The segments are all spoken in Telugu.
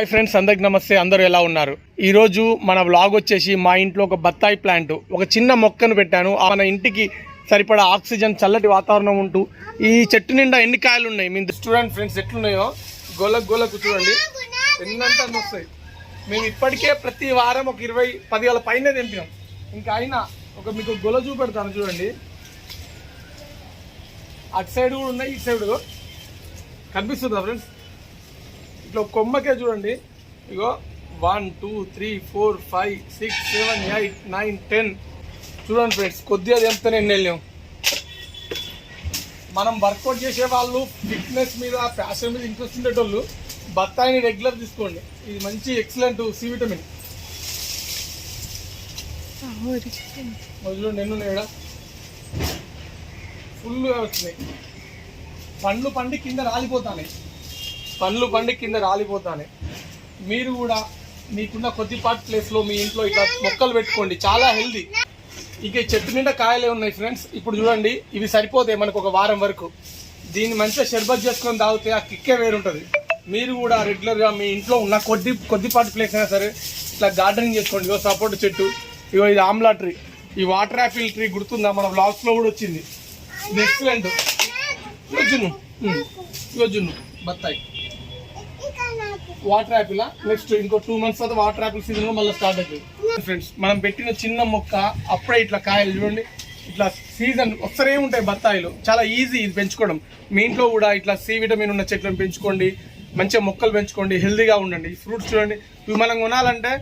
హాయ్ ఫ్రెండ్స్ అందరికి నమస్తే. అందరూ ఎలా ఉన్నారు? ఈరోజు మన వ్లాగ్ వచ్చేసి మా ఇంట్లో ఒక బత్తాయి ప్లాంట్ ఒక చిన్న మొక్కను పెట్టాను. మన ఇంటికి సరిపడా ఆక్సిజన్ చల్లటి వాతావరణం ఉంటూ ఈ చెట్టు నిండా ఎన్ని కాయలు ఉన్నాయి? మీ చూడండి ఫ్రెండ్స్ ఎట్లున్నాయో? గోలకు గోలకు చూడండి. ఎన్నంటే అన్ని వస్తాయి మేము ఇప్పటికే ప్రతి వారం ఒక ఇరవై పదివేల పైన తెంపినాం. ఇంకా అయినా ఒక మీకు గొల చూపెడతాను చూడండి. అటు సైడ్ కూడా ఉన్నాయి ఇటు సైడ్ కనిపిస్తుందా ఫ్రెండ్స్ ఇట్లా కొమ్మకే చూడండి. ఇగో one two three four five six seven eight nine ten చూడండి ఫ్రెండ్స్ కొద్దిగా తెంపితే ఎన్ని వెళ్ళాం మనం వర్కౌట్ చేసే వాళ్ళు ఫిట్నెస్ మీద ఫ్యాషన్ మీద ఇంట్రెస్ట్ ఉండేటోళ్ళు బత్తాయిని రెగ్యులర్ తీసుకోండి. ఇది మంచి ఎక్సలెంట్ సి విటమిన్ మధ్యలో నిన్ను ఇక్కడ? ఫుల్గా వచ్చినాయి. పండ్లు పండి కింద రాలిపోతాయి పండ్లు పండి కింద రాలిపోతాయి మీరు కూడా మీకున్న కొద్దిపాటి ప్లేస్లో మీ ఇంట్లో ఇట్లా మొక్కలు పెట్టుకోండి. చాలా హెల్దీ ఇక చెట్టు నిండా కాయలే ఉన్నాయి ఫ్రెండ్స్ ఇప్పుడు చూడండి ఇవి సరిపోతాయి మనకు ఒక వారం వరకు. దీన్ని మంచిగా షర్బత్ చేసుకొని తాగితే ఆ కిక్కే వేరుంటుంది. మీరు కూడా రెగ్యులర్గా మీ ఇంట్లో ఉన్న కొద్ది కొద్దిపాటి ప్లేస్ అయినా సరే ఇట్లా గార్డెనింగ్ చేసుకోండి. ఇగో సపోర్ట్ చెట్టు. ఇగో ఇది ఆమ్లా ట్రీ ఈ వాటర్ యాపిల్ ట్రీ గుర్తుందా? మన బ్లాగ్స్లో కూడా వచ్చింది. ఇది ఎక్సలెంట్ ఇగో జున్ను. జున్ను. బత్తాయి. Water apple? నెక్స్ట్ ఇంకో టూ మంత్స్ తర్వాత వాటర్ యాపిల్ సీజన్ కూడా మళ్ళీ స్టార్ట్ అవుతుంది. ఫ్రెండ్స్ మనం పెట్టిన చిన్న మొక్క అప్పుడే ఇట్లా కాయలు చూడండి. ఇట్లా సీజన్ వస్తూనే ఉంటాయి బత్తాయిలు. చాలా ఈజీ ఇది పెంచుకోవడం. మీ ఇంట్లో కూడా ఇట్లా సి విటమిన్ ఉన్న చెట్లను పెంచుకోండి. మంచిగా మొక్కలు పెంచుకోండి. హెల్దీగా ఉండండి. ఫ్రూట్స్ చూడండి. ఇవి మనం కొనాలంటే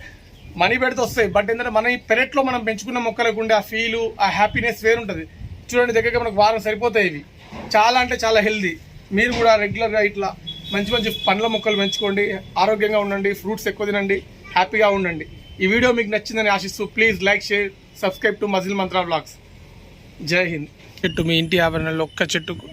మనీ పెడితే వస్తాయి. బట్ ఏంటంటే మన ఈ పెరట్లో మనం పెంచుకున్న మొక్కలకు ఉండే ఆ ఫీలు ఆ హ్యాపీనెస్ వేరుంటుంది చూడండి దగ్గరగా మనకు వారం సరిపోతాయి ఇవి. చాలా అంటే చాలా హెల్దీ మీరు కూడా రెగ్యులర్గా ఇట్లా మంచి మంచి పండ్ల మొక్కలు పెంచుకోండి ఆరోగ్యంగా ఉండండి ఫ్రూట్స్ ఎక్కువ తినండి హ్యాపీగా ఉండండి. ఈ వీడియో మీకు నచ్చిందని ఆశిస్తూ please like share subscribe to muscle mantra blogs Jai Hind. చెట్టు మీ ఇంటి ఆవరణలో ఒక్క చెట్టుకు